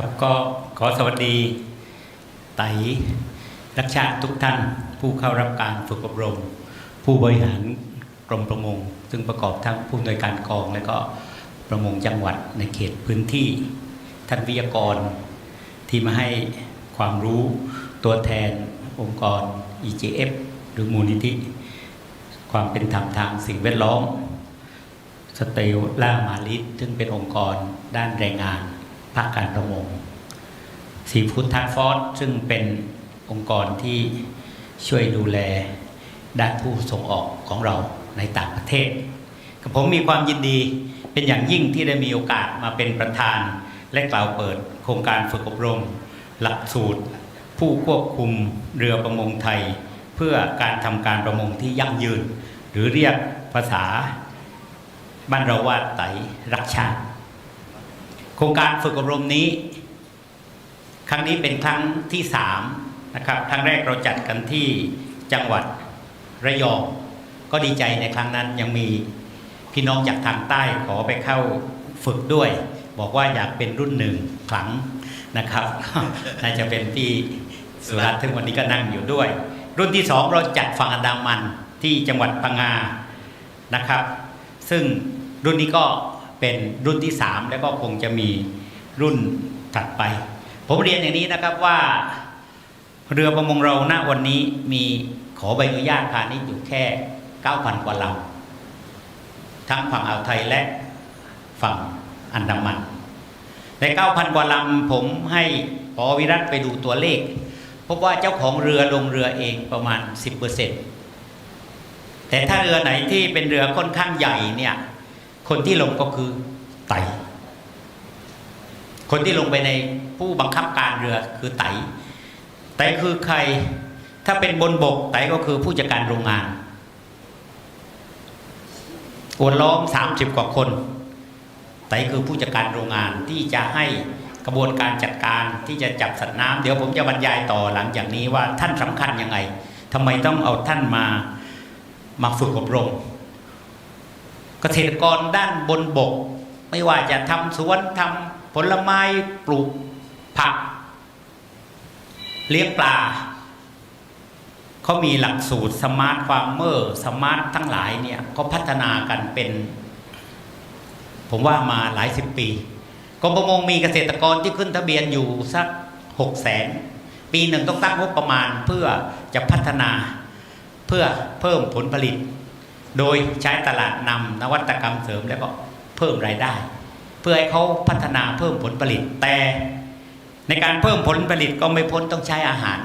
ครับก็ขอสวัสดีไตรักชาติทุกท่าน ผู้เข้ารับการฝึกอบรม ผู้บริหารกรมประมง ซึ่งประกอบทั้งผู้อำนวยการกอง และก็ประมงจังหวัดในเขตพื้นที่ท่านวิทยากร ที่มาให้ความรู้ตัวแทนองค์กร EJF หรือมูลนิธิ ความเป็นธรรมทางสิ่งแวดล้อมสเตลล่ามาลิสซึ่งเป็นองค์กรด้านแรงงาน ภาคการประมงสีฟู้ดทัฟอร์ซึ่งเป็นองค์กรที่ช่วยดูแลด้านผู้ส่งออกของเราในต่างประเทศกับผมมีความยินดีเป็นอย่างยิ่งที่ได้มีโอกาสมาเป็นประธาน และกล่าวเปิดโครงการฝึกอบรม หลักสูตร ผู้ควบคุมเรือประมงไทย เพื่อการทำการประมงที่ยั่งยืน หรือเรียกภาษาบ้านเราว่าไตรักชาติ โครงการฝึกอบรมนี้ ครั้งนี้เป็นครั้งที่สามนะครับครั้งแรกเราจัดกันที่จังหวัดระยองก็ดีใจในครั้งนั้นยังมีพี่น้องจากทางใต้ขอไปเข้าฝึกด้วย บอกว่าอยากเป็นรุ่นหนึ่งขลังนะครับ น่าจะเป็นพี่สุรัตน์ถึงวันนี้ก็นั่งอยู่ด้วย รุ่นที่สองเราจัดฝั่งอันดามันที่จังหวัดพังงานะครับ ซึ่งรุ่นนี้ก็ เป็นรุ่นที่ 3 แล้วก็คงจะมีรุ่นถัดไป ผมเรียนอย่างนี้นะครับว่า เรือประมงเราณวันนี้มีขอใบอนุญาตพาณิชย์อยู่แค่ 9,000 กว่าลำทั้งฝั่งอ่าวไทยและฝั่งอันดามันใน 9,000 กว่าลำผมให้ปอวิรัตไปดูตัวเลข พบว่าเจ้าของเรือลงเรือเองประมาณ 10%แต่ถ้าเรือไหนที่เป็นเรือค่อนข้างใหญ่เนี่ย คนที่ลงก็คือไต คนที่ลงไปในผู้บังคับการเรือคือไต ไตคือใคร ถ้าเป็นบนบกไตก็คือผู้จัดการโรงงานอวนล้อมสามสิบกว่าคน ไตคือผู้จัดการโรงงานที่จะให้กระบวนการจัดการที่จะจับสัตว์น้ำเดี๋ยวผมจะบรรยายต่อหลังจากนี้ว่าท่านสำคัญยังไงทำไมต้องเอาท่านมามาฝึกอบรม เกษตรกรด้านบนบก ไม่ว่าจะทำสวนทำผลไม้ปลูกผัก เลี้ยงปลาเขามีหลักสูตรสมาร์ทฟาร์มเมอร์สมาร์ททั้งหลายเนี่ยก็พัฒนากันเป็น ผมว่ามาหลายสิบปีกรมประมงมีเกษตรกรที่ขึ้นทะเบียนอยู่สักหกแสนปีหนึ่งต้องตั้งงบประมาณเพื่อจะพัฒนาเพื่อเพิ่มผลผลิต โดยใช้ตลาดนำนวัตกรรมเสริมแล้วก็เพิ่มรายได้ เพื่อให้เขาพัฒนาเพิ่มผลผลิตแต่ในการเพิ่มผลผลิตก็ไม่พ้นต้องใช้อาหาร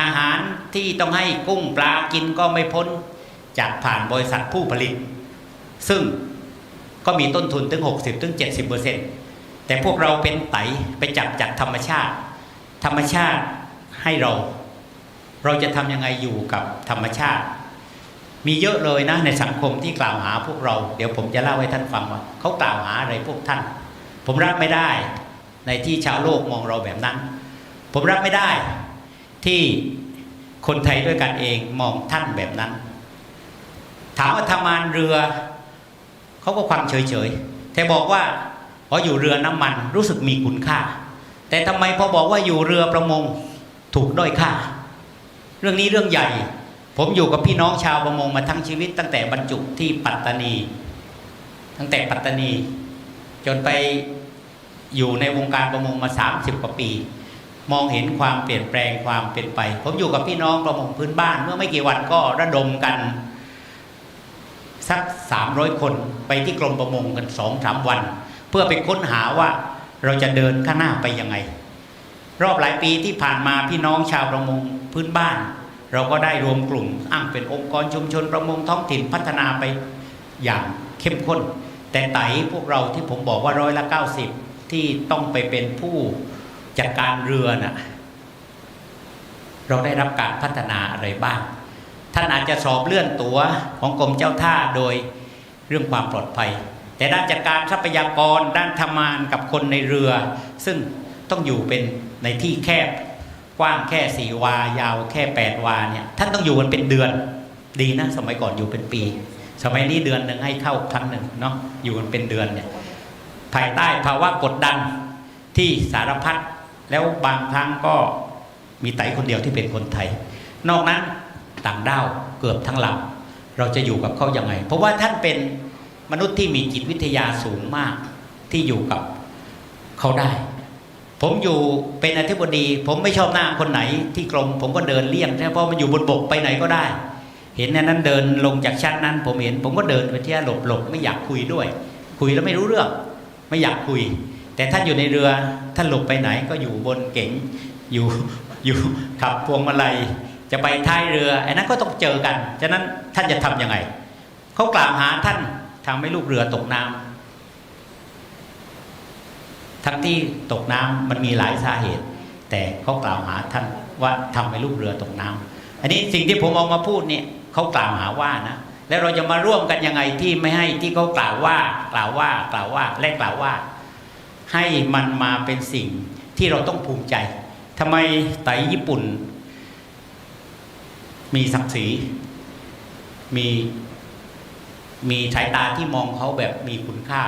อาหารที่ต้องให้กุ้งปลากินก็ไม่พ้นจากผ่านบริษัทผู้ผลิต ซึ่งก็มีต้นทุนถึง 60ถึง70เปอร์เซ็นต์แต่พวกเราเป็นไตไปจับจากธรรมชาติ ธรรมชาติให้เรา เราจะทำยังไงอยู่กับธรรมชาติ มีเยอะเลยนะในสังคมที่กล่าวหาพวกเรา เดี๋ยวผมจะเล่าให้ท่านฟังว่าเขากล่าวหาอะไรพวกท่าน ผมรับไม่ได้ในที่ชาวโลกมองเราแบบนั้น ผมรับไม่ได้ที่คนไทยด้วยกันเองมองท่านแบบนั้น ถามว่าทำงานเรือเขาก็ความเฉยๆแต่บอกว่าพออยู่เรือน้ำมันรู้สึกมีคุณค่า แต่ทำไมพอบอกว่าอยู่เรือประมงถูกด้อยค่า เรื่องนี้เรื่องใหญ่ ผมอยู่กับพี่น้องชาวประมงมาทั้งชีวิต ตั้งแต่บรรจุที่ปัตตานี ตั้งแต่ปัตตานี จนไปอยู่ในวงการประมงมา 30 กว่าปี มองเห็นความเปลี่ยนแปลงความเป็นไป ผมอยู่กับพี่น้องประมงพื้นบ้าน เมื่อไม่กี่วันก็ระดมกันสัก 300 คนไปที่กรมประมงกันสองสามวัน เพื่อไปค้นหาว่าเราจะเดินข้างหน้าไปยังไง รอบหลายปีที่ผ่านมาพี่น้องชาวประมงพื้นบ้าน เราก็ได้รวมกลุ่มอ้างเป็นองค์กรชุมชนประมงท้องถิ่นพัฒนาไปอย่างเข้มข้น แต่ไตพวกเราที่ผมบอกว่าร้อยละ 90 ที่ต้องไปเป็นผู้จัดการเรือนะเราได้รับการพัฒนาอะไรบ้าง ท่านอาจจะสอบเลื่อนตัวของกรมเจ้าท่าโดยเรื่องความปลอดภัย แต่ด้านจัดการทรัพยากรด้านทำงานกับคนในเรือ ซึ่งต้องอยู่เป็นในที่แคบ กว้างแค่สี่วา ยาวแค่แปดวาเนี่ยท่านต้องอยู่กันเป็นเดือนดีนะสมัยก่อนอยู่เป็นปี สมัยนี้เดือนหนึ่งให้เข้าครั้งหนึ่งเนาะอยู่กันเป็นเดือนเนี่ยภายใต้ภาวะกดดันที่สารพัดแล้วบางครั้งก็มีไตคนเดียวที่เป็นคนไทย นอกนั้นต่างด้าวเกือบทั้งลำเราจะอยู่กับเขายังไง เพราะว่าท่านเป็นมนุษย์ที่มีจิตวิทยาสูงมากที่อยู่กับเขาได้ ผมอยู่เป็นอธิบดี ผมไม่ชอบหน้าคนไหนที่กรมผมก็เดินเลี่ยงใช่เพราะมันอยู่บนบกไปไหนก็ได้ เห็นอันนั้นเดินลงจากชั้นนั้น ผมเห็นผมก็เดินไปที่หลบหลบไม่อยากคุยด้วย คุยแล้วไม่รู้เรื่อง ไม่อยากคุย แต่ท่านอยู่ในเรือท่านหลบไปไหนก็อยู่บนเก๋งอยู่อยู่ขับพวงมาลัยจะไปท้ายเรือไอ้นั้นก็ต้องเจอกัน ฉะนั้นท่านจะทำยังไงเขากล่าวหาท่านทำให้ลูกเรือตกน้ำ ทั้งที่ตกน้ำมันมีหลายสาเหตุ แต่เขากล่าวหาท่านว่าทำให้ลูกเรือตกน้ำอันนี้สิ่งที่ผมเอามาพูดเนี่ยเขากล่าวหาว่านะแล้วเราจะมาร่วมกันยังไงที่ไม่ให้ที่เขากล่าวว่ากล่าวว่ากล่าวว่าและกล่าวว่า ให้มันมาเป็นสิ่งที่เราต้องภูมิใจทำไมไตญี่ปุ่น มีศักดิ์ศรีมีมีสายตาที่มองเขาแบบมีคุณค่า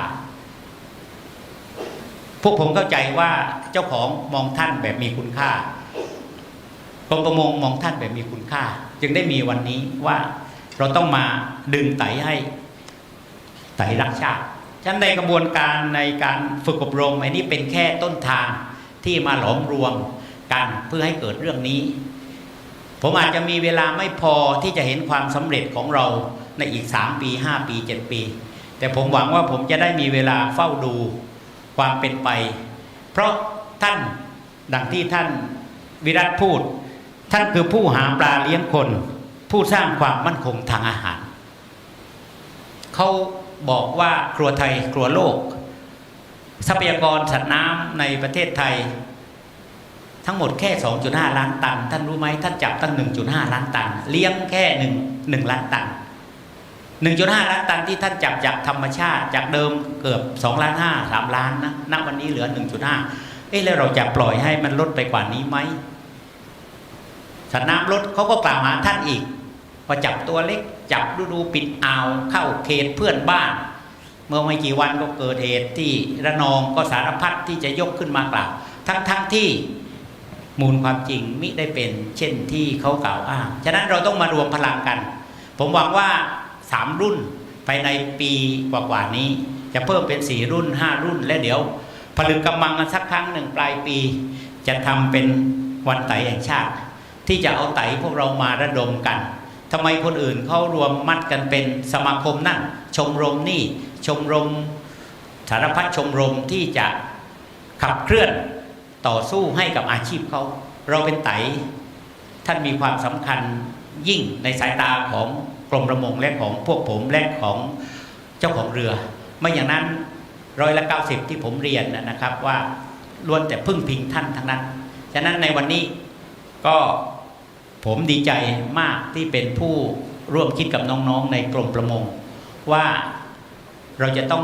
พวกผมเข้าใจว่าเจ้าของมองท่านแบบมีคุณค่ากรมประมงมองท่านแบบมีคุณค่า จึงได้มีวันนี้ว่าเราต้องมาดึงไตให้ไตรักชาติฉันในกระบวนการในการฝึกอบรมอันนี้เป็นแค่ต้นทางที่มาหลอมรวมกันเพื่อให้เกิดเรื่องนี้ ผมอาจจะมีเวลาไม่พอที่จะเห็นความสำเร็จของเราในอีก 3 ปี 5 ปี 7 ปี แต่ผมหวังว่าผมจะได้มีเวลาเฝ้าดู ความเป็นไป เพราะท่านดังที่ท่านวิรัตพูด ท่านคือผู้หาปลาเลี้ยงคน ผู้สร้างความมั่นคงทางอาหาร เขาบอกว่าครัวไทยครัวโลก ทรัพยากรสัตว์น้ำในประเทศไทย ทั้งหมดแค่ 2.5 ล้านตัน ท่านรู้ไหมท่านจับตั้ง 1.5 ล้านตัน เลี้ยงแค่1 1ล้านตัน 1.5 ล้านตันที่ท่านจับจากธรรมชาติจากเดิมเกือบ2ล้าน5 3 ล้านนะณวันนี้เหลือ 1.5 เอ๊ะแล้วเราจะปล่อยให้มันลดไปกว่านี้ไหมสัตว์น้ำลดเขาก็กล่าวหาท่านอีกพอจับตัวเล็กจับดูดูปิดอ่าวเข้าเขตเพื่อนบ้าน เมื่อไม่กี่วันก็เกิดเหตุที่ระนองก็สารพัดที่จะยกขึ้นมากล่าวทั้งทั้งที่มูลความจริงมิได้เป็น เช่นที่เขากล่าวอ้างฉะนั้นเราต้องมารวมพลังกัน ผมหวังว่า สามรุ่นภายในปีกว่าๆนี้ จะเพิ่มเป็นสี่รุ่นห้ารุ่น และเดี๋ยวผลึกกำมังกันสักครั้งหนึ่งปลายปี จะทำเป็นวันไตแห่งชาติ ที่จะเอาไตพวกเรามาระดมกันทำไมคนอื่นเขารวมมัดกันเป็นสมาคมนั่นชมรมนี่ชมรมสารพัดชมรมที่จะขับเคลื่อนต่อสู้ให้กับอาชีพเขาเราเป็นไตท่านมีความสำคัญยิ่งในสายตาของ กรมประมงและของพวกผมและของเจ้าของเรือ ไม่อย่างนั้นร้อยละเก้าสิบที่ผมเรียนนะครับว่าล้วนแต่พึ่งพิงท่านทั้งนั้น ฉะนั้นในวันนี้ก็ผมดีใจมากที่เป็นผู้ร่วมคิดกับน้องๆ ในกรมประมง ว่าเราจะต้อง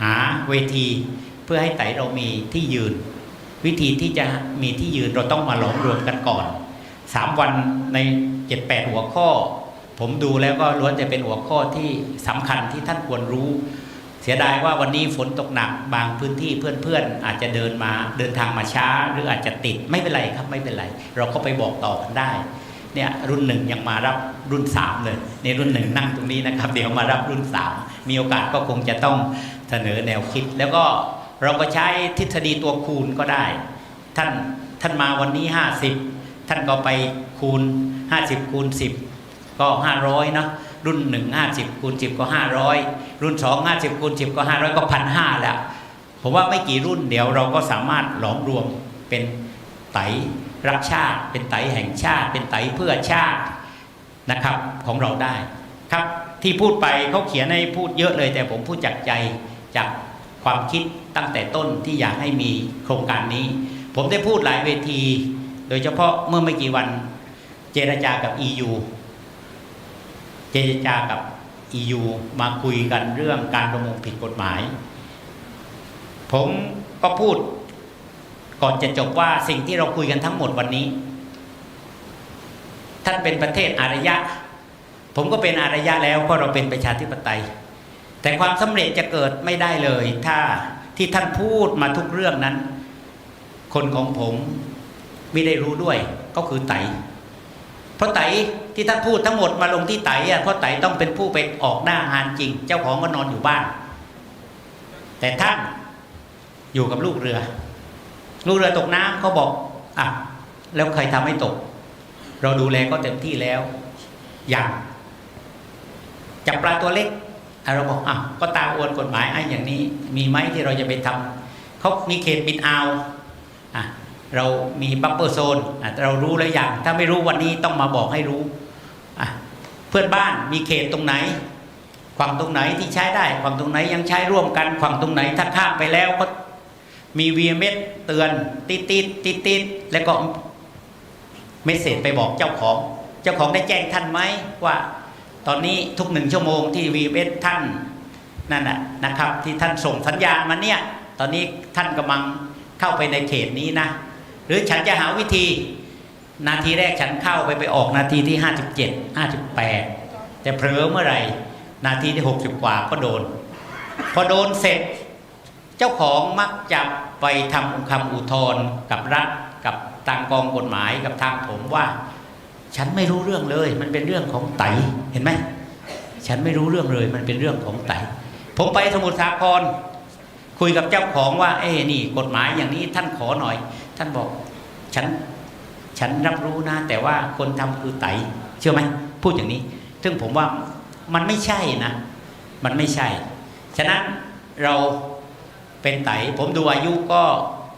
หาเวทีเพื่อให้ไตเรามีที่ยืน วิธีที่จะมีที่ยืนเราต้องมาหลอมรวมกันก่อนสามวันในเจ็ดแปดหัวข้อ ผมดูแล้วก็ล้วนจะเป็นหัวข้อที่สำคัญที่ท่านควรรู้ เสียดายว่าวันนี้ฝนตกหนักบางพื้นที่เพื่อนๆ อาจจะเดินมาเดินทางมาช้า หรืออาจจะติดไม่เป็นไรครับไม่เป็นไร เราก็ไปบอกต่อกันได้เนี่ยรุ่นหนึ่งยังมารับรุ่นสามเลยในรุ่นหนึ่งนั่งตรงนี้นะครับเดี๋ยวมารับรุ่นสามมีโอกาสก็คงจะต้องเสนอแนวคิด แล้วก็เราก็ใช้ทฤษฎีตัวคูณก็ได้ ท่านท่านมาวันนี้ 50 ท่านก็ไปคูณ 50คูณ10 ก็ 500เนาะรุ่น1 50คูณ10ก็500รุ่น2 50คูณ10ก็500ก็พันห้าแล้วผมว่าไม่กี่รุ่นเดี๋ยวเราก็สามารถหลอมรวมเป็นไตรักชาติ เป็นไตแห่งชาติ เป็นไตเพื่อชาตินะครับของเราได้ครับที่พูดไปเขาเขียนให้พูดเยอะเลย แต่ผมพูดจากใจจากความคิดตั้งแต่ต้นที่อยากให้มีโครงการนี้ ผมได้พูดหลายเวที โดยเฉพาะเมื่อไม่กี่วันเจรจากับ EU เจรจากับ EU มาคุยกันเรื่องการประมงผิดกฎหมาย ผมก็พูดก่อนจะจบว่าสิ่งที่เราคุยกันทั้งหมดวันนี้ ท่านเป็นประเทศอารยะ ผมก็เป็นอารยะแล้วเพราะเราเป็นประชาธิปไตย แต่ความสำเร็จจะเกิดไม่ได้เลย ถ้าที่ท่านพูดมาทุกเรื่องนั้น คนของผมไม่ได้รู้ด้วยก็คือไตเพราะไต ที่ท่านพูดทั้งหมดมาลงที่ไต่เพราะไตต้องเป็นผู้ไปออกหน้างานจริง เจ้าของก็นอนอยู่บ้าน แต่ท่านอยู่กับลูกเรือ ลูกเรือตกน้ำเขาบอกอะแล้วใครทำให้ตก เราดูแลก็เต็มที่แล้วอย่างจับปลาตัวเล็กเราบอกอะก็ตามอวนกฎหมายไอ้อย่างนี้ มีไหมที่เราจะไปทำเขามีเขตบินเอา เรามีบัฟเฟอร์โซนเรารู้แล้วอย่าง ถ้าไม่รู้วันนี้ต้องมาบอกให้รู้เพื่อนบ้านมีเขตตรงไหนฝั่งตรงไหนที่ใช้ได้ฝั่งตรงไหนยังใช้ร่วมกันฝั่งตรงไหนถ้าข้ามไปแล้วก็มี VMS เตือนติดติดติดติดแล้วก็เมสเซจไปบอกเจ้าของ เจ้าของได้แจ้งท่านไหมว่า ตอนนี้ทุกหนึ่งชั่วโมงที่ VMS ท่านนั่นน่ะนะครับ ที่ท่านส่งสัญญาณมาเนี่ย ตอนนี้ท่านกำลังเข้าไปในเขตนี้นะ หรือฉันจะหาวิธี นาทีแรกฉันเข้าไปไปออกนาทีที่ 57 58 แต่เผลอเมื่อไหร่ นาทีที่ 60 กว่าก็โดน พอโดนเสร็จ เจ้าของมักจะไปทำคำอุทธรณ์กับรัฐกับทางกองกฎหมายกับทางผมว่า ฉันไม่รู้เรื่องเลย มันเป็นเรื่องของไตเห็นไหมฉันไม่รู้เรื่องเลยมันเป็นเรื่องของไตผมไปสมุทรสาครคุยกับเจ้าของว่า เอ้นี่กฎหมายอย่างนี้ท่านขอหน่อย ท่านบอกฉันฉันรับรู้นะ แต่ว่าคนทำคือไตเชื่อไหมพูดอย่างนี้ ซึ่งผมว่ามันไม่ใช่นะ มันไม่ใช่ ฉะนั้นเราเป็นไตผมดูอายุก็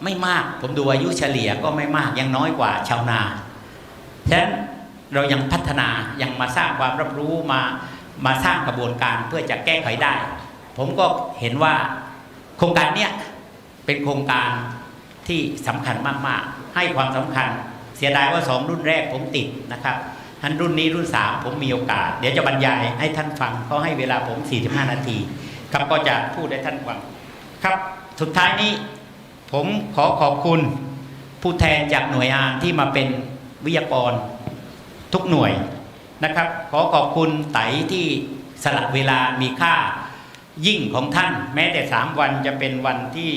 ไม่มาก ผมดูอายุเฉลี่ยก็ไม่มากยังน้อยกว่าชาวนา ฉะนั้นเรายังพัฒนายังมาสร้างความรับรู้มามาสร้างกระบวนการเพื่อจะแก้ไขได้ ผมก็เห็นว่าโครงการเนี้ยเป็นโครงการ ที่สำคัญมากๆ ให้ความสำคัญ เสียดายว่าสองรุ่นแรกผมติดนะครับท่านรุ่นนี้รุ่นสามผมมีโอกาส เดี๋ยวจะบรรยายให้ท่านฟังเขาให้เวลาผม 45 นาทีครับก็จะพูดให้ท่านฟังครับสุดท้ายนี้ผมขอขอบคุณผู้แทนจากหน่วยงานที่มาเป็นวิทยากรทุกหน่วยนะครับ ขอขอบคุณไตที่สละเวลามีค่ายิ่งของท่าน แม้แต่สามวันจะเป็นวันที่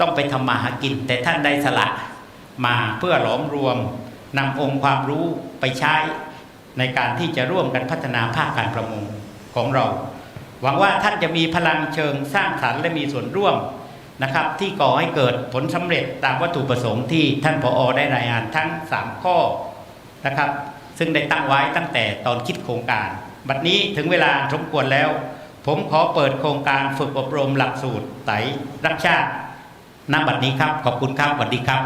ต้องไปทำมาหากิน แต่ท่านได้สละมาเพื่อหลอมรวมนำองค์ความรู้ไปใช้ในการที่จะร่วมกันพัฒนาภาคการประมงของเรา หวังว่าท่านจะมีพลังเชิงสร้างสรรค์และมีส่วนร่วมนะครับ ที่ก่อให้เกิดผลสำเร็จตามวัตถุประสงค์ที่ท่านผอได้รายงานทั้ง 3 ข้อนะครับ ซึ่งได้ตั้งไว้ตั้งแต่ตอนคิดโครงการ บัดนี้ถึงเวลาสมควรแล้ว ผมขอเปิดโครงการฝึกอบรมหลักสูตรไตรรักชาติ ณบัดนี้ครับ ขอบคุณครับสวัสดีครับ